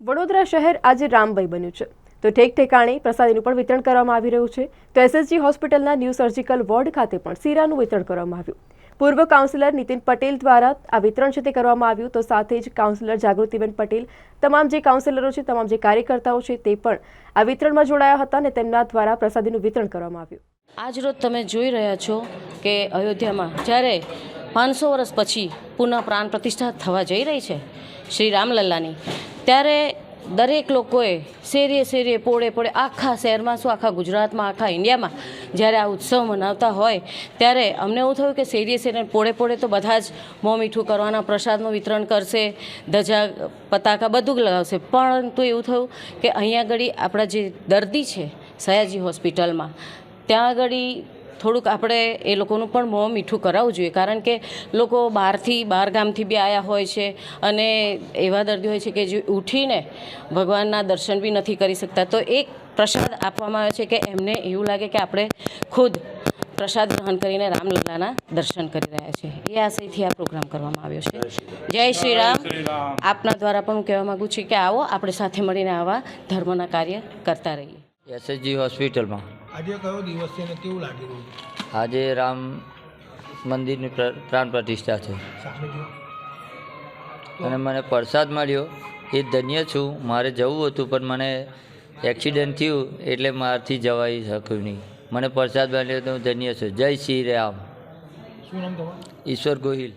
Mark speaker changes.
Speaker 1: વડોદરા શહેર આજે રામભાઈ બન્યું છે. તો ઠેક ઠેકાણે પ્રસાદીનું પણ વિતરણ કરવામાં આવી રહ્યું છે. તો એસએસજી હોસ્પિટલના ન્યૂ સર્જિકલ વોર્ડ ખાતે પણ સીરાનું વિતરણ કરવામાં આવ્યું. પૂર્વ કાઉન્સિલર નીતિન પટેલ દ્વારા આ વિતરણ છે તે કરવામાં આવ્યું. તો સાથે જ કાઉન્સિલર જાગૃતિબેન પટેલ, તમામ જે કાઉન્સિલરો છે, તમામ જે કાર્યકર્તાઓ છે તે પણ આ વિતરણમાં જોડાયા હતા અને તેમના દ્વારા પ્રસાદીનું વિતરણ કરવામાં આવ્યું.
Speaker 2: આજ રોજ તમે જોઈ રહ્યા છો કે અયોધ્યામાં જ્યારે પાંચસો વર્ષ પછી પુનઃ પ્રાણ પ્રતિષ્ઠા થવા જઈ રહી છે, શ્રી રામલલ્લાની ત્યારે દરેક લોકોએ શેરીએ શેરીએ પોળે પોળે આખા શહેરમાં શું આખા ગુજરાતમાં, આખા ઇન્ડિયામાં જ્યારે આ ઉત્સવ મનાવતા હોય ત્યારે અમને એવું થયું કે શેરીએ શેરીએ પોળે પોળે તો બધા જ મોં મીઠું કરવાના, પ્રસાદનું વિતરણ કરશે, ધજા, પતાકા બધું જ લગાવશે. પરંતુ એવું થયું કે અહીંયા આગળ આપણા જે દર્દી છે, સયાજી હોસ્પિટલમાં, ત્યાં આગળ થોડુંક આપણે એ લોકોનું પણ મોં મીઠું કરાવવું જોઈએ. કારણ કે લોકો બહારથી બહાર ગામથી બી આવ્યા હોય છે અને એવા દર્દી હોય છે કે જે ઉઠીને ભગવાનના દર્શન બી નથી કરી શકતા. તો એક પ્રસાદ આપવામાં આવે છે કે એમને એવું લાગે કે આપણે ખુદ પ્રસાદ ગ્રહણ કરીને રામલલ્લાના દર્શન કરી રહ્યા છે. એ આશયથી આ પ્રોગ્રામ કરવામાં આવ્યો છે. જય શ્રી રામ. આપના દ્વારા પણ હું કહેવા માગું છું કે આવો આપણે સાથે મળીને આવા ધર્મના કાર્ય કરતા રહીએ.
Speaker 3: એસએચજી હોસ્પિટલમાં.
Speaker 4: આજે કયો દિવસ છે અને કેવું લાગી રહ્યું છે?
Speaker 3: આજે રામ મંદિરની પ્ર- પ્રાણ પ્રતિષ્ઠા છે. અને મને પ્રસાદ મળ્યો. એ ધન્ય છું. મારે જવું હતું પણ મને એક્સિડન્ટ થયું એટલે મારથી જવાઈ શક્યું નહીં. મને પ્રસાદ મળ્યો તો હું ધન્ય છું. જય શ્રી રામ.
Speaker 4: શું નામ તમારું?
Speaker 3: ઈશ્વર ગોહિલ.